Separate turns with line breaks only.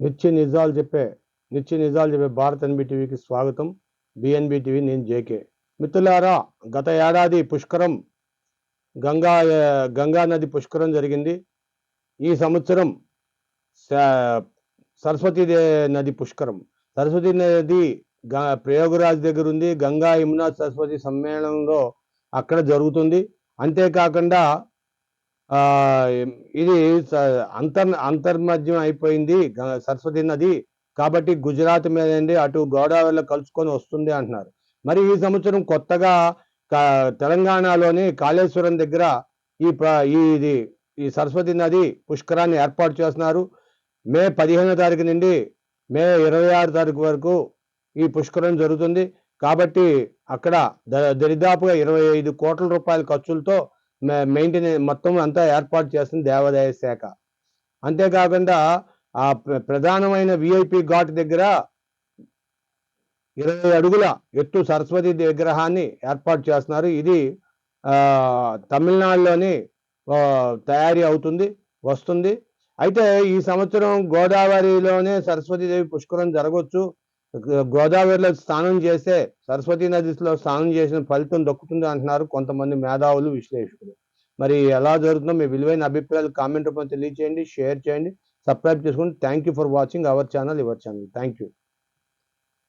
నిత్య నిజాలు చెప్పే నిత్య నిజాలు చెప్పే భారత్ ఎన్బి టీవీకి స్వాగతం. బిఎన్బి టీవీ నేను జేకే. మిత్రులారా గత ఏడాది పుష్కరం గంగా గంగా నది పుష్కరం జరిగింది. ఈ సంవత్సరం సరస్వతి నది పుష్కరం. సరస్వతి నది గ- ప్రయోగరాజ్ దగ్గర ఉంది. గంగా యమునా సరస్వతి సమ్మేళనంలో అక్కడ జరుగుతుంది. అంతేకాకుండా ఇది అంతర్ అంతర్మధ్యం అయిపోయింది సరస్వతి నది. కాబట్టి గుజరాత్ మీద నుండి అటు గోదావరిలో కలుసుకొని వస్తుంది అంటున్నారు. మరి ఈ సంవత్సరం కొత్తగా క- తెలంగాణలోని కాళేశ్వరం దగ్గర ఈ ఈ ఇది ఈ సరస్వతి నది పుష్కరాన్ని ఏర్పాటు చేస్తున్నారు. మే పదిహేనో తారీఖు నుండి మే ఇరవై ఆరు తారీఖు వరకు ఈ పుష్కరం జరుగుతుంది. కాబట్టి అక్కడ ద- దరిదాపుగా ఇరవై ఐదు కోట్ల రూపాయల ఖర్చులతో మెయింటెనెన్స్ మొత్తం అంతా ఏర్పాటు చేస్తుంది దేవాదాయ శాఖ. అంతేకాకుండా ఆ ప్రధానమైన విఐపి ఘాట్ దగ్గర ఇరవై అడుగుల ఎత్తు సరస్వతి విగ్రహాన్ని ఏర్పాటు చేస్తున్నారు. ఇది ఆ తమిళనాడులోని తయారీ అవుతుంది వస్తుంది. అయితే ఈ సంవత్సరం గోదావరిలోనే సరస్వతీదేవి పుష్కరం జరగవచ్చు గోదావరిలో స్నానం చేస్తే సరస్వతీ నదిలో స్నానం చేసిన ఫలితం దక్కుతుంది అంటున్నారు కొంతమంది మేధావులు విశ్లేషకులు. మరి ఎలా జరుగుతుందో మీ విలువైన అభిప్రాయాలు కామెంట్ రూపంలో తెలియచేయండి షేర్ చేయండి సబ్స్క్రైబ్ చేసుకోండి thank you for watching our channel your channel thank you